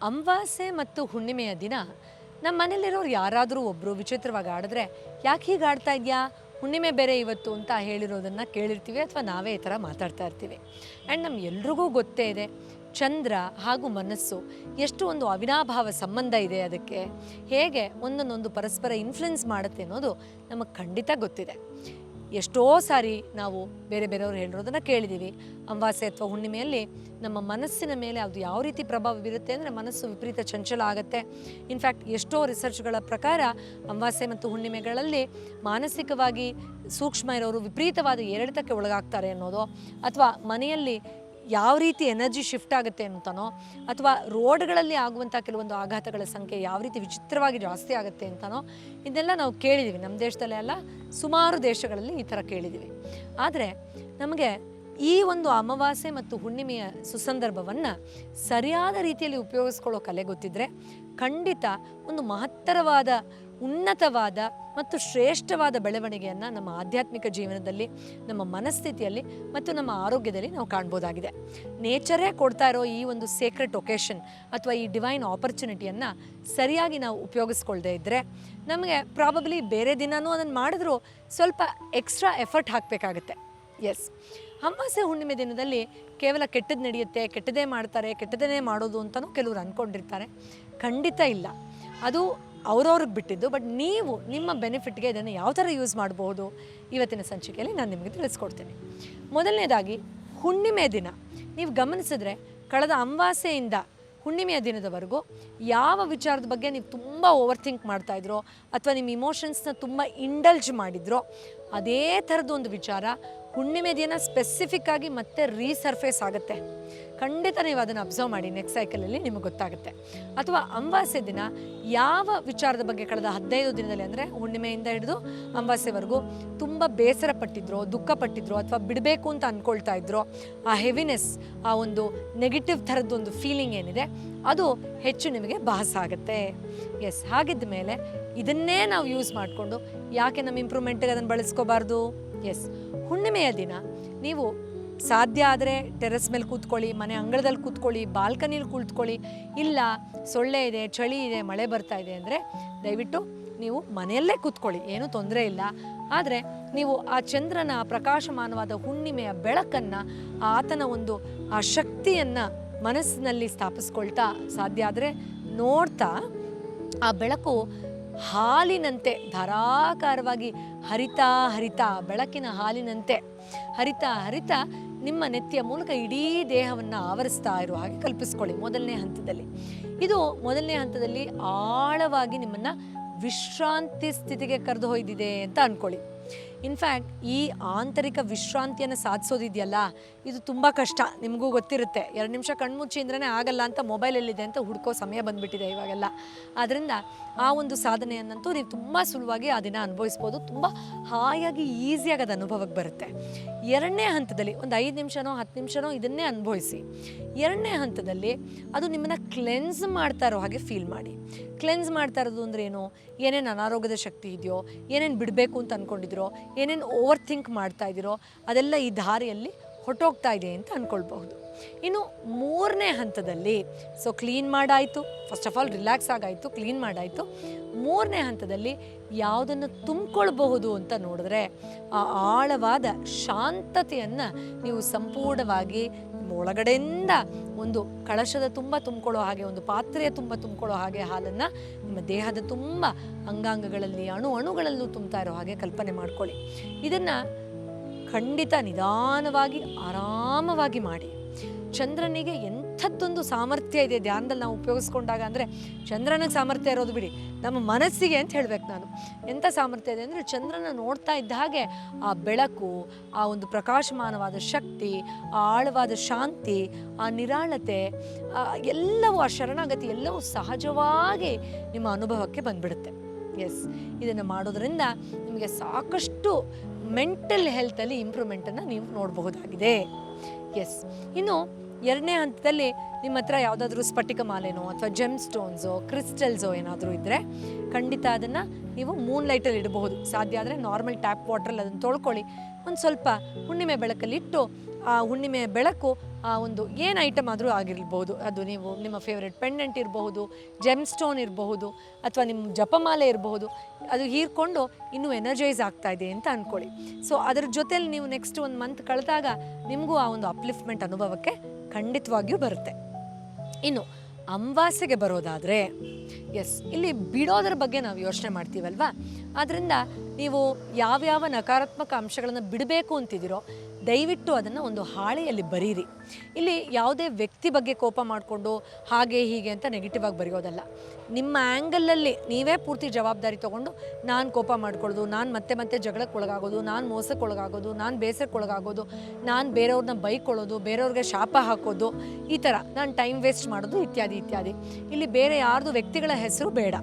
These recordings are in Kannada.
ಅಮಾವಾಸ್ಯೆ ಮತ್ತು ಹುಣ್ಣಿಮೆಯ ದಿನ ನಮ್ಮ ಮನೇಲಿರೋರು ಯಾರಾದರೂ ಒಬ್ಬರು ವಿಚಿತ್ರವಾಗಿ ಆಡಿದ್ರೆ ಯಾಕೆ ಹೀಗೆ ಆಡ್ತಾ ಇದೆಯಾ? ಹುಣ್ಣಿಮೆ ಬೇರೆ ಇವತ್ತು ಅಂತ ಹೇಳಿರೋದನ್ನು ಕೇಳಿರ್ತೀವಿ ಅಥವಾ ನಾವೇ ಈ ಥರ ಮಾತಾಡ್ತಾ ಇರ್ತೀವಿ. ಆ್ಯಂಡ್ ನಮ್ಮ ಎಲ್ರಿಗೂ ಗೊತ್ತೇ ಇದೆ, ಚಂದ್ರ ಹಾಗೂ ಮನಸ್ಸು ಎಷ್ಟು ಒಂದು ಅವಿನಾಭಾವ ಸಂಬಂಧ ಇದೆ ಅದಕ್ಕೆ, ಹೇಗೆ ಒಂದನ್ನೊಂದು ಪರಸ್ಪರ ಇನ್ಫ್ಲುಯೆನ್ಸ್ ಮಾಡುತ್ತೆ ಅನ್ನೋದು ನಮಗೆ ಖಂಡಿತ ಗೊತ್ತಿದೆ. ಎಷ್ಟೋ ಸಾರಿ ನಾವು ಬೇರೆ ಬೇರೆಯವರು ಹೇಳಿರೋದನ್ನು ಕೇಳಿದ್ದೀವಿ ಅಮಾವಾಸ್ಯೆ ಅಥವಾ ಹುಣ್ಣಿಮೆಯಲ್ಲಿ ನಮ್ಮ ಮನಸ್ಸಿನ ಮೇಲೆ ಅದು ಯಾವ ರೀತಿ ಪ್ರಭಾವ ಬೀರುತ್ತೆ ಅಂದರೆ ಮನಸ್ಸು ವಿಪರೀತ ಚಂಚಲ ಆಗುತ್ತೆ. ಇನ್ಫ್ಯಾಕ್ಟ್ ಎಷ್ಟೋ ರಿಸರ್ಚ್ಗಳ ಪ್ರಕಾರ ಅಮಾವಾಸ್ಯೆ ಮತ್ತು ಹುಣ್ಣಿಮೆಗಳಲ್ಲಿ ಮಾನಸಿಕವಾಗಿ ಸೂಕ್ಷ್ಮ ಇರೋರು ವಿಪರೀತವಾದ ಏರಿಳಿತಕ್ಕೆ ಒಳಗಾಗ್ತಾರೆ ಅನ್ನೋದು. ಅಥವಾ ಮನೆಯಲ್ಲಿ ಯಾವ ರೀತಿ ಎನರ್ಜಿ ಶಿಫ್ಟ್ ಆಗುತ್ತೆ ಅಂತನೋ ಅಥವಾ ರೋಡ್ಗಳಲ್ಲಿ ಆಗುವಂಥ ಕೆಲವೊಂದು ಆಘಾತಗಳ ಸಂಖ್ಯೆ ಯಾವ ರೀತಿ ವಿಚಿತ್ರವಾಗಿ ಜಾಸ್ತಿ ಆಗುತ್ತೆ ಅಂತನೋ ಇದೆಲ್ಲ ನಾವು ಕೇಳಿದ್ದೀವಿ ನಮ್ಮ ದೇಶದಲ್ಲೇ ಅಲ್ಲ, ಸುಮಾರು ದೇಶಗಳಲ್ಲಿ ಈ ಥರ ಕೇಳಿದ್ದೀವಿ ಆದರೆ ನಮಗೆ ಈ ಒಂದು ಅಮಾವಾಸ್ಯೆ ಮತ್ತು ಹುಣ್ಣಿಮೆಯ ಸುಸಂದರ್ಭವನ್ನು ಸರಿಯಾದ ರೀತಿಯಲ್ಲಿ ಉಪಯೋಗಿಸ್ಕೊಳ್ಳೋ ಕಲೆ ಗೊತ್ತಿದ್ದರೆ ಖಂಡಿತ ಒಂದು ಮಹತ್ತರವಾದ ಉನ್ನತವಾದ ಮತ್ತು ಶ್ರೇಷ್ಠವಾದ ಬೆಳವಣಿಗೆಯನ್ನು ನಮ್ಮ ಆಧ್ಯಾತ್ಮಿಕ ಜೀವನದಲ್ಲಿ, ನಮ್ಮ ಮನಸ್ಥಿತಿಯಲ್ಲಿ ಮತ್ತು ನಮ್ಮ ಆರೋಗ್ಯದಲ್ಲಿ ನಾವು ಕಾಣ್ಬೋದಾಗಿದೆ. ನೇಚರೇ ಕೊಡ್ತಾ ಇರೋ ಈ ಒಂದು ಸೇಕ್ರೆಟ್ ಒಕೇಶನ್ ಅಥವಾ ಈ ಡಿವೈನ್ ಆಪರ್ಚುನಿಟಿಯನ್ನು ಸರಿಯಾಗಿ ನಾವು ಉಪಯೋಗಿಸ್ಕೊಳ್ದೇ ಇದ್ದರೆ ನಮಗೆ ಪ್ರಾಬಬ್ಲಿ ಬೇರೆ ದಿನವೂ ಅದನ್ನು ಮಾಡಿದ್ರೂ ಸ್ವಲ್ಪ ಎಕ್ಸ್ಟ್ರಾ ಎಫರ್ಟ್ ಹಾಕಬೇಕಾಗತ್ತೆ. ಎಸ್ ಅಮಾವಾಸ್ಯೆ ಹುಣ್ಣಿಮೆ ದಿನದಲ್ಲಿ ಕೇವಲ ಕೆಟ್ಟದ್ದು ನಡೆಯುತ್ತೆ, ಕೆಟ್ಟದೇ ಮಾಡ್ತಾರೆ ಕೆಟ್ಟದೇ ಮಾಡೋದು ಅಂತಲೂ ಕೆಲವರು ಅಂದ್ಕೊಂಡಿರ್ತಾರೆ ಖಂಡಿತ ಇಲ್ಲ. ಅದು ಅವ್ರವ್ರಿಗೆ ಬಿಟ್ಟಿದ್ದು ಬಟ್ ನೀವು ನಿಮ್ಮ ಬೆನಿಫಿಟ್ಗೆ ಇದನ್ನು ಯಾವ ಥರ ಯೂಸ್ ಮಾಡಬಹುದು ಇವತ್ತಿನ ಸಂಚಿಕೆಯಲ್ಲಿ ನಾನು ನಿಮಗೆ ತಿಳಿಸ್ಕೊಡ್ತೀನಿ. ಮೊದಲನೇದಾಗಿ, ಹುಣ್ಣಿಮೆ ದಿನ. ನೀವು ಗಮನಿಸಿದ್ರೆ ಕಳೆದ ಅಮಾವಾಸ್ಯೆಯಿಂದ ಹುಣ್ಣಿಮೆಯ ದಿನದವರೆಗೂ ಯಾವ ವಿಚಾರದ ಬಗ್ಗೆ ನೀವು ತುಂಬ ಓವರ್ ಥಿಂಕ್ ಮಾಡ್ತಾಯಿದ್ರೋ ಅಥವಾ ನಿಮ್ಮ ಇಮೋಷನ್ಸ್ನ ತುಂಬ ಇಂಡಲ್ಜ್ ಮಾಡಿದ್ರೋ, ಅದೇ ಥರದ್ದು ಒಂದು ವಿಚಾರ ಹುಣ್ಣಿಮೆ ದಿನ ಸ್ಪೆಸಿಫಿಕ್ಕಾಗಿ ಮತ್ತೆ ರೀಸರ್ಫೇಸ್ ಆಗುತ್ತೆ. ಖಂಡಿತ ನೀವು ಅದನ್ನು ಅಬ್ಸರ್ವ್ ಮಾಡಿ ನೆಕ್ಸ್ಟ್ ಸೈಕಲಲ್ಲಿ ನಿಮಗೆ ಗೊತ್ತಾಗುತ್ತೆ. ಅಥವಾ ಅಂಬಾಸೆ ದಿನ ಯಾವ ವಿಚಾರದ ಬಗ್ಗೆ ಕಳೆದ ಹದಿನೈದು ದಿನದಲ್ಲಿ ಅಂದರೆ ಹುಣ್ಣಿಮೆಯಿಂದ ಹಿಡಿದು ಅಮಾವಾಸ್ಯೆವರೆಗೂ ತುಂಬ ಬೇಸರ ಪಟ್ಟಿದ್ರೋ, ದುಃಖ ಪಟ್ಟಿದ್ರೋ ಅಥವಾ ಬಿಡಬೇಕು ಅಂತ ಅಂದ್ಕೊಳ್ತಾ ಇದ್ರು, ಆ ಹೆವಿನೆಸ್ ಆ ಒಂದು ನೆಗೆಟಿವ್ ಥರದ್ದು ಒಂದು ಫೀಲಿಂಗ್ ಏನಿದೆ, ಅದು ಹೆಚ್ಚು ನಿಮಗೆ ಭಾಸ ಆಗುತ್ತೆ. ಎಸ್ ಹಾಗಿದ್ದ ಮೇಲೆ ಇದನ್ನೇ ನಾವು ಯೂಸ್ ಮಾಡಿಕೊಂಡು ಯಾಕೆ ನಮ್ಮ ಇಂಪ್ರೂವ್ಮೆಂಟ್ಗೆ ಅದನ್ನು ಬಳಸ್ಕೋಬಾರ್ದು? ಎಸ್ ಹುಣ್ಣಿಮೆಯ ದಿನ ನೀವು ಸಾಧ್ಯ ಆದರೆ ಟೆರೆಸ್ ಮೇಲೆ ಕೂತ್ಕೊಳ್ಳಿ, ಮನೆ ಅಂಗಳದಲ್ಲಿ ಕೂತ್ಕೊಳ್ಳಿ ಬಾಲ್ಕನಿಲಿ ಕೂತ್ಕೊಳ್ಳಿ. ಇಲ್ಲ, ಸೊಳ್ಳೆ ಇದೆ, ಚಳಿ ಇದೆ, ಮಳೆ ಬರ್ತಾ ಇದೆ ಅಂದರೆ ದಯವಿಟ್ಟು ನೀವು ಮನೆಯಲ್ಲೇ ಕೂತ್ಕೊಳ್ಳಿ, ಏನೂ ತೊಂದರೆ ಇಲ್ಲ. ಆದರೆ ನೀವು ಆ ಚಂದ್ರನ, ಪ್ರಕಾಶಮಾನವಾದ ಹುಣ್ಣಿಮೆಯ ಬೆಳಕನ್ನು, ಆತನ ಒಂದು ಆ ಶಕ್ತಿಯನ್ನು ಮನಸ್ಸಿನಲ್ಲಿ ಸ್ಥಾಪಿಸ್ಕೊಳ್ತಾ ಸಾಧ್ಯ ಆದರೆ ನೋಡ್ತಾ ಆ ಬೆಳಕು ಹಾಲಿನಂತೆ ಧಾರಾಕಾರವಾಗಿ ಹರಿತಾ ಹರಿತಾ, ಬೆಳಕಿನ ಹಾಲಿನಂತೆ ಹರಿತಾ ಹರಿತಾ ನಿಮ್ಮ ನೆತ್ತಿಯ ಮೂಲಕ ಇಡೀ ದೇಹವನ್ನು ಆವರಿಸ್ತಾ ಇರುವ ಹಾಗೆ ಕಲ್ಪಿಸ್ಕೊಳ್ಳಿ ಮೊದಲನೇ ಹಂತದಲ್ಲಿ. ಇದು ಮೊದಲನೇ ಹಂತದಲ್ಲಿ ಆಳವಾಗಿ ನಿಮ್ಮನ್ನು ವಿಶ್ರಾಂತಿ ಸ್ಥಿತಿಗೆ ಕರೆದು ಒಯ್ದಿದೆ ಅಂತ ಅಂದ್ಕೊಳ್ಳಿ ಇನ್ಫ್ಯಾಕ್ಟ್ ಈ ಆಂತರಿಕ ವಿಶ್ರಾಂತಿಯನ್ನು ಸಾಧಿಸೋದಿದೆಯಲ್ಲ, ಇದು ತುಂಬ ಕಷ್ಟ. ನಿಮಗೂ ಗೊತ್ತಿರುತ್ತೆ. ಎರಡು ನಿಮಿಷ ಕಣ್ಮುಚ್ಚಿ ಅಂದ್ರೆ ಆಗಲ್ಲ ಅಂತ ಮೊಬೈಲ್ ಎಲ್ಲಿದೆ ಅಂತ ಹುಡ್ಕೋ ಸಮಯ ಬಂದುಬಿಟ್ಟಿದೆ ಇವಾಗೆಲ್ಲ. ಆದ್ದರಿಂದ ಆ ಒಂದು ಸಾಧನೆಯನ್ನಂತೂ ನೀವು ತುಂಬ ಸುಲಭವಾಗಿ ಆ ದಿನ ಅನುಭವಿಸ್ಬೋದು. ತುಂಬ ಹಾಯಾಗಿ ಈಸಿಯಾಗಿ ಅದು ಅನುಭವಕ್ಕೆ ಬರುತ್ತೆ. ಎರಡನೇ ಹಂತದಲ್ಲಿ ಒಂದು ಐದು ನಿಮಿಷನೋ, ಹತ್ತು ನಿಮಿಷನೋ ಇದನ್ನೇ ಅನುಭವಿಸಿ. ಎರಡನೇ ಹಂತದಲ್ಲಿ ಅದು ನಿಮ್ಮನ್ನು ಕ್ಲೆನ್ಸ್ ಮಾಡ್ತಾ ಇರೋ ಹಾಗೆ ಫೀಲ್ ಮಾಡಿ. ಕ್ಲೆನ್ಸ್ ಮಾಡ್ತಾ ಇರೋದು ಅಂದ್ರೆ ಏನು? ಏನೇನು ಅನಾರೋಗ್ಯದ ಶಕ್ತಿ ಇದೆಯೋ, ಏನೇನು ಬಿಡಬೇಕು ಅಂತ ಅಂದ್ಕೊಂಡಿದ್ರೋ ಏನೇನು ಓವರ್ ಥಿಂಕ್ ಮಾಡ್ತಾ ಇದ್ದೀರೋ ಅದೆಲ್ಲ ಈ ದಾರಿಯಲ್ಲಿ ಹೊಟ್ಟೋಗ್ತಾ ಇದೆ ಅಂತ ಅಂದ್ಕೊಳ್ಬಹುದು ಇನ್ನು ಮೂರನೇ ಹಂತದಲ್ಲಿ ಸೊ ಕ್ಲೀನ್ ಮಾಡಾಯಿತು. ಫಸ್ಟ್ ಆಫ್ ಆಲ್ ರಿಲ್ಯಾಕ್ಸ್ ಆಗಾಯಿತು ಕ್ಲೀನ್ ಮಾಡಾಯಿತು. ಮೂರನೇ ಹಂತದಲ್ಲಿ ಯಾವುದನ್ನು ತುಂಬಿಕೊಳ್ಬಹುದು ಅಂತ ನೋಡಿದ್ರೆ, ಆ ಆಳವಾದ ಶಾಂತತೆಯನ್ನು ನೀವು ಸಂಪೂರ್ಣವಾಗಿ ಒಳಗಡೆಯಿಂದ ಒಂದು ಕಳಶದ ತುಂಬ ತುಂಬಿಕೊಳ್ಳೋ ಹಾಗೆ, ಒಂದು ಪಾತ್ರೆಯ ತುಂಬ ತುಂಬಿಕೊಳ್ಳೋ ಹಾಗೆ ಹಾಲನ್ನು ನಿಮ್ಮ ದೇಹದ ತುಂಬ ಅಂಗಾಂಗಗಳಲ್ಲಿ, ಅಣು ಅಣುಗಳಲ್ಲೂ ತುಂಬ್ತಾ ಇರೋ ಹಾಗೆ ಕಲ್ಪನೆ ಮಾಡ್ಕೊಳ್ಳಿ. ಇದನ್ನು ಖಂಡಿತ ನಿಧಾನವಾಗಿ, ಆರಾಮವಾಗಿ ಮಾಡಿ. ಚಂದ್ರನಿಗೆ ಎಂಥದ್ದೊಂದು ಸಾಮರ್ಥ್ಯ ಇದೆ ಧ್ಯಾನದಲ್ಲಿ ನಾವು ಉಪಯೋಗಿಸ್ಕೊಂಡಾಗ ಅಂದರೆ ಚಂದ್ರನಿಗೆ ಸಾಮರ್ಥ್ಯ ಇರೋದು ಬಿಡಿ. ನಮ್ಮ ಮನಸ್ಸಿಗೆ ಅಂತ ಹೇಳ್ಬೇಕು ನಾನು. ಎಂಥ ಸಾಮರ್ಥ್ಯ ಇದೆ ಅಂದರೆ ಚಂದ್ರನ ನೋಡ್ತಾ ಇದ್ದ ಹಾಗೆ ಆ ಬೆಳಕು, ಆ ಒಂದು ಪ್ರಕಾಶಮಾನವಾದ ಶಕ್ತಿ, ಆ ಆಳವಾದ ಶಾಂತಿ, ಆ ನಿರಾಳತೆ ಎಲ್ಲವೂ, ಆ ಶರಣಾಗತಿ ಎಲ್ಲವೂ ಸಹಜವಾಗಿ ನಿಮ್ಮ ಅನುಭವಕ್ಕೆ ಬಂದ್ಬಿಡುತ್ತೆ. ಎಸ್ ಇದನ್ನು ಮಾಡೋದ್ರಿಂದ ನಿಮಗೆ ಸಾಕಷ್ಟು ಮೆಂಟಲ್ ಹೆಲ್ತಲ್ಲಿ ಇಂಪ್ರೂವ್ಮೆಂಟನ್ನು ನೀವು ನೋಡಬಹುದಾಗಿದೆ. ಎಸ್ ಇನ್ನು ಎರಡನೇ ಹಂತದಲ್ಲಿ ನಿಮ್ಮ ಹತ್ರ ಯಾವುದಾದ್ರೂ ಸ್ಫಟಿಕ ಮಾಲೆನೋ ಅಥವಾ ಜೆಮ್ ಸ್ಟೋನ್ಸೋ ಕ್ರಿಸ್ಟಲ್ಸೋ ಏನಾದರೂ ಇದ್ದರೆ ಖಂಡಿತ ಅದನ್ನು ನೀವು ಮೂನ್ ಲೈಟಲ್ಲಿ ಇಡಬಹುದು. ಸಾಧ್ಯ ಆದರೆ ನಾರ್ಮಲ್ ಟ್ಯಾಪ್ ವಾಟ್ರಲ್ಲಿ ಅದನ್ನು ತೊಳ್ಕೊಳ್ಳಿ. ಒಂದು ಸ್ವಲ್ಪ ಹುಣ್ಣಿಮೆ ಬೆಳಕಲ್ಲಿ ಇಟ್ಟು ಆ ಹುಣ್ಣಿಮೆಯ ಬೆಳಕು, ಆ ಒಂದು ಏನು ಐಟಮ್ ಆದರೂ ಆಗಿರ್ಬೋದು. ಅದು ನೀವು ನಿಮ್ಮ ಫೇವ್ರೆಟ್ ಪೆಂಡೆಂಟ್ ಇರಬಹುದು ಜೆಮ್ ಸ್ಟೋನ್ ಇರಬಹುದು, ಅಥವಾ ನಿಮ್ಮ ಜಪಮಾಲೆ ಇರಬಹುದು, ಅದು ಹೀರ್ಕೊಂಡು ಇನ್ನೂ ಎನರ್ಜೈಸ್ ಆಗ್ತಾ ಇದೆ ಅಂತ ಅಂದ್ಕೊಳ್ಳಿ ಸೊ ಅದರ ಜೊತೆಲಿ ನೀವು ನೆಕ್ಸ್ಟ್ ಒಂದು ಮಂತ್ ಕಳೆದಾಗ ನಿಮಗೂ ಆ ಒಂದು ಅಪ್ಲಿಫ್ಟ್ಮೆಂಟ್ ಅನುಭವಕ್ಕೆ ಖಂಡಿತವಾಗಿಯೂ ಬರುತ್ತೆ. ಇನ್ನು ಅಮಾವಾಸ್ಯೆಗೆ ಬರೋದಾದರೆ ಎಸ್ ಇಲ್ಲಿ ಬಿಡೋದ್ರ ಬಗ್ಗೆ ನಾವು ಯೋಚನೆ ಮಾಡ್ತೀವಲ್ವಾ? ಆದ್ದರಿಂದ ನೀವು ಯಾವ್ಯಾವ ನಕಾರಾತ್ಮಕ ಅಂಶಗಳನ್ನು ಬಿಡಬೇಕು ಅಂತಿದ್ದೀರೋ ದಯವಿಟ್ಟು ಅದನ್ನು ಒಂದು ಹಾಳೆಯಲ್ಲಿ ಬರೀರಿ. ಇಲ್ಲಿ ಯಾವುದೇ ವ್ಯಕ್ತಿ ಬಗ್ಗೆ ಕೋಪ ಮಾಡಿಕೊಂಡು ಹಾಗೆ ಹೀಗೆ ಅಂತ ನೆಗೆಟಿವ್ ಆಗಿ ಬರೆಯೋದಲ್ಲ. ನಿಮ್ಮ ಆ್ಯಂಗಲಲ್ಲಿ ನೀವೇ ಪೂರ್ತಿ ಜವಾಬ್ದಾರಿ ತೊಗೊಂಡು ನಾನು ಕೋಪ ಮಾಡ್ಕೊಳ್ಳೋದು ನಾನು ಮತ್ತೆ ಮತ್ತೆ ಜಗಳಕ್ಕೆ ಒಳಗಾಗೋದು, ನಾನು ಮೋಸಕ್ಕೆ ಒಳಗಾಗೋದು, ನಾನು ಬೇಸರಕ್ಕೆ ಒಳಗಾಗೋದು, ನಾನು ಬೇರೆಯವ್ರನ್ನ ಬೈಕೊಳ್ಳೋದು, ಬೇರೆಯವ್ರಿಗೆ ಶಾಪ ಹಾಕೋದು, ಈ ಥರ ನಾನು ಟೈಮ್ ವೇಸ್ಟ್ ಮಾಡೋದು ಇತ್ಯಾದಿ ಇತ್ಯಾದಿ. ಇಲ್ಲಿ ಬೇರೆ ಯಾರ್ದು ವ್ಯಕ್ತಿಗಳ ಹೆಸರು ಬೇಡ.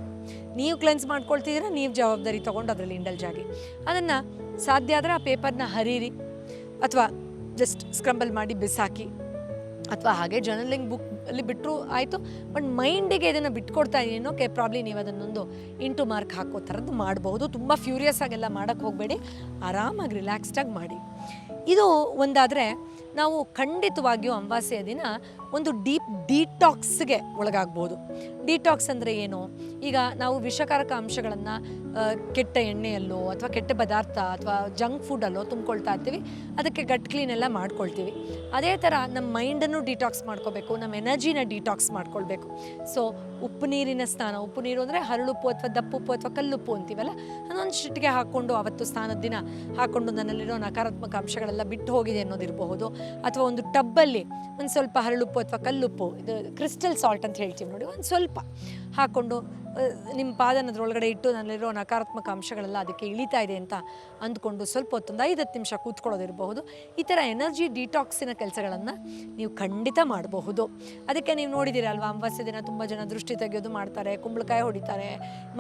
ನೀವು ಕ್ಲೆನ್ಸ್ ಮಾಡ್ಕೊಳ್ತಿದ್ದೀರಾ, ನೀವು ಜವಾಬ್ದಾರಿ ತೊಗೊಂಡು ಅದರಲ್ಲಿ ಇಂಡಲ್ಜ್ ಆಗಿ. ಅದನ್ನು ಸಾಧ್ಯ ಆದರೆ ಆ ಪೇಪರ್ನ ಹರೀರಿ ಅಥವಾ ಜಸ್ಟ್ ಸ್ಕ್ರಂಬಲ್ ಮಾಡಿ ಬಿಸಾಕಿ, ಅಥವಾ ಹಾಗೆ ಜರ್ನಲಿಂಗ್ ಬುಕ್ ಅಲ್ಲಿ ಬಿಟ್ಟರು ಆಯಿತು ಬಟ್ ಮೈಂಡಿಗೆ ಇದನ್ನು ಬಿಟ್ಕೊಡ್ತಾ ಇದೀನೋ ಓಕೆ ಪ್ರಾಬ್ಲಿ ನೀವು ಅದನ್ನೊಂದು ಇಂಟು ಮಾರ್ಕ್ ಹಾಕೋ ಥರದ್ದು ಮಾಡಬಹುದು ತುಂಬ ಫ್ಯೂರಿಯಸ್ ಆಗೆಲ್ಲ ಮಾಡೋಕ್ಕೆ ಹೋಗಬೇಡಿ. ಆರಾಮಾಗಿ ರಿಲ್ಯಾಕ್ಸ್ಡಾಗಿ ಮಾಡಿ. ಇದು ಒಂದಾದರೆ ನಾವು ಖಂಡಿತವಾಗಿಯೂ ಅಮಾವಾಸ್ಯೆಯ ದಿನ ಒಂದು ಡೀಪ್ ಡಿಟಾಕ್ಸ್ಗೆ ಒಳಗಾಗ್ಬೋದು. ಡಿಟಾಕ್ಸ್ ಅಂದರೆ ಏನು? ಈಗ ನಾವು ವಿಷಕಾರಕ ಅಂಶಗಳನ್ನು ಕೆಟ್ಟ ಎಣ್ಣೆಯಲ್ಲೋ ಅಥವಾ ಕೆಟ್ಟ ಪದಾರ್ಥ ಅಥವಾ ಜಂಕ್ ಫುಡಲ್ಲೋ ತುಂಬ್ಕೊಳ್ತಾ ಇರ್ತೀವಿ. ಅದಕ್ಕೆ ಗಟ್ ಕ್ಲೀನ್ ಎಲ್ಲ ಮಾಡ್ಕೊಳ್ತೀವಿ. ಅದೇ ಥರ ನಮ್ಮ ಮೈಂಡನ್ನು ಡಿಟಾಕ್ಸ್ ಮಾಡ್ಕೋಬೇಕು, ನಮ್ಮ ಎನರ್ಜಿನ ಡಿಟಾಕ್ಸ್ ಮಾಡ್ಕೊಳ್ಬೇಕು. ಸೊ, ಉಪ್ಪು ನೀರಿನ ಸ್ನಾನ, ಉಪ್ಪು ನೀರು ಅಂದರೆ ಹರಳುಪ್ಪು ಅಥವಾ ದಪ್ಪುಪ್ಪು ಅಥವಾ ಕಲ್ಲುಪ್ಪು ಅಂತೀವಲ್ಲ? ಅದೊಂದು ಶಿಟ್ಟಿಗೆ ಹಾಕ್ಕೊಂಡು ಅವತ್ತು ಸ್ನಾನದ ದಿನ ಹಾಕ್ಕೊಂಡು ನನ್ನಲ್ಲಿರೋ ನಕಾರಾತ್ಮಕ ಅಂಶಗಳೆಲ್ಲ ಬಿಟ್ಟು ಹೋಗಿದೆ ಅನ್ನೋದಿರಬಹುದು. ಅಥವಾ ಒಂದು ಟಬ್ಬಲ್ಲಿ ಒಂದು ಸ್ವಲ್ಪ ಹರಳುಪ್ಪು ಅಥವಾ ಕಲ್ಲುಪ್ಪು ಇದು ಕ್ರಿಸ್ಟಲ್ ಸಾಲ್ಟ್ ಅಂತ ಹೇಳ್ತೀವಿ ನೋಡಿ ಒಂದು ಸ್ವಲ್ಪ ಹಾಕ್ಕೊಂಡು ನಿಮ್ಮ ಪಾದನದ್ರೊಳಗಡೆ ಇಟ್ಟು ನನ್ನಲ್ಲಿರೋ ನಕಾರಾತ್ಮಕ ಅಂಶಗಳೆಲ್ಲ ಅದಕ್ಕೆ ಇಳಿತಾ ಇದೆ ಅಂತ ಅಂದ್ಕೊಂಡು ಸ್ವಲ್ಪ ಹೊತ್ತೊಂದು ಐದು ಹತ್ತು ನಿಮಿಷ ಕೂತ್ಕೊಳ್ಳೋದಿರಬಹುದು. ಈ ಥರ ಎನರ್ಜಿ ಡಿಟಾಕ್ಸಿನ ಕೆಲಸಗಳನ್ನು ನೀವು ಖಂಡಿತ ಮಾಡಬಹುದು. ಅದಕ್ಕೆ ನೀವು ನೋಡಿದ್ದೀರಲ್ವಾ ಅಮಾವಾಸ್ಯೆ ದಿನ ತುಂಬ ಜನ ದೃಷ್ಟಿ ತೆಗೆಯೋದು ಮಾಡ್ತಾರೆ, ಕುಂಬಳಕಾಯಿ ಹೊಡಿತಾರೆ,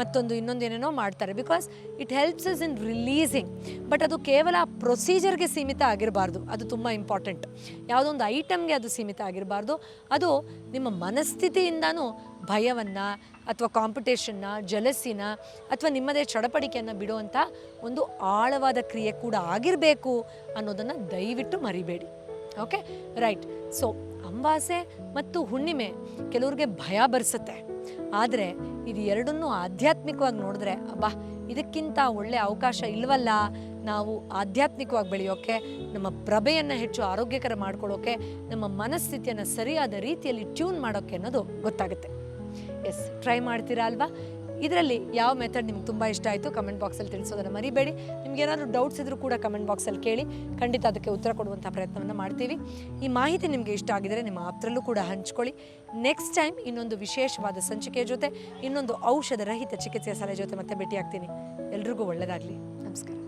ಮತ್ತೊಂದು ಇನ್ನೊಂದು ಏನೇನೋ ಮಾಡ್ತಾರೆ. Because it helps is in releasing but ಅದು ಕೇವಲ ಪ್ರೊಸೀಜರ್ಗೆ ಸೀಮಿತ ಆಗಿರಬಾರ್ದು. ಅದು ತುಂಬ ಇಂಪಾರ್ಟೆಂಟ್ ಯಾವುದೋ ಒಂದು ಐಟಮ್ಗೆ ಅದು ಸೀಮಿತ ಆಗಿರಬಾರ್ದು. ಅದು ನಿಮ್ಮ ಮನಸ್ಥಿತಿಯಿಂದನೂ ಭಯವನ್ನು ಅಥವಾ ಕಾಂಪಿಟೇಷನ್ನ ಜಲಸಿನ ಅಥವಾ ನಿಮ್ಮದೇ ಚಡಪಡಿಕೆಯನ್ನು ಬಿಡುವಂಥ ಒಂದು ಆಳವಾದ ಕ್ರಿಯೆ ಕೂಡ ಆಗಿರಬೇಕು ಅನ್ನೋದನ್ನು ದಯವಿಟ್ಟು ಮರಿಬೇಡಿ. ಓಕೆ ರೈಟ್ ಸೊ ಅಂಬಾಸೆ ಮತ್ತು ಹುಣ್ಣಿಮೆ ಕೆಲವ್ರಿಗೆ ಭಯ ಬರಿಸುತ್ತೆ. ಆದರೆ ಇದು ಎರಡನ್ನೂ ಆಧ್ಯಾತ್ಮಿಕವಾಗಿ ನೋಡಿದ್ರೆ, ಅಬ್ಬಾ, ಇದಕ್ಕಿಂತ ಒಳ್ಳೆಯ ಅವಕಾಶ ಇಲ್ವಲ್ಲ? ನಾವು ಆಧ್ಯಾತ್ಮಿಕವಾಗಿ ಬೆಳೆಯೋಕ್ಕೆ ನಮ್ಮ ಪ್ರಭೆಯನ್ನು ಹೆಚ್ಚು ಆರೋಗ್ಯಕರ ಮಾಡ್ಕೊಳ್ಳೋಕೆ, ನಮ್ಮ ಮನಸ್ಥಿತಿಯನ್ನು ಸರಿಯಾದ ರೀತಿಯಲ್ಲಿ ಟ್ಯೂನ್ ಮಾಡೋಕ್ಕೆ ಅನ್ನೋದು ಗೊತ್ತಾಗುತ್ತೆ. ಎಸ್, ಟ್ರೈ ಮಾಡ್ತೀರಾ ಅಲ್ವಾ? ಇದರಲ್ಲಿ ಯಾವ ಮೆಥಡ್ ನಿಮ್ಗೆ ತುಂಬ ಇಷ್ಟ ಆಯಿತು ಕಮೆಂಟ್ ಬಾಕ್ಸಲ್ಲಿ ತಿಳಿಸೋದನ್ನು ಮರಿಬೇಡಿ. ನಿಮ್ಗೆ ಏನಾದರೂ ಡೌಟ್ಸ್ ಇದ್ರೂ ಕೂಡ ಕಮೆಂಟ್ ಬಾಕ್ಸಲ್ಲಿ ಕೇಳಿ, ಖಂಡಿತ ಅದಕ್ಕೆ ಉತ್ತರ ಕೊಡುವಂಥ ಪ್ರಯತ್ನವನ್ನು ಮಾಡ್ತೀವಿ. ಈ ಮಾಹಿತಿ ನಿಮಗೆ ಇಷ್ಟ ಆಗಿದರೆ ನಿಮ್ಮ ಆಪ್ತರಲ್ಲೂ ಕೂಡ ಹಂಚ್ಕೊಳ್ಳಿ. ನೆಕ್ಸ್ಟ್ ಟೈಮ್ ಇನ್ನೊಂದು ವಿಶೇಷವಾದ ಸಂಚಿಕೆಯ ಜೊತೆ, ಇನ್ನೊಂದು ಔಷಧ ರಹಿತ ಚಿಕಿತ್ಸೆಯ ಸಲಹೆ ಜೊತೆ ಮತ್ತೆ ಭೇಟಿಯಾಗ್ತೀನಿ. ಎಲ್ರಿಗೂ ಒಳ್ಳೆಯದಾಗಲಿ ನಮಸ್ಕಾರ.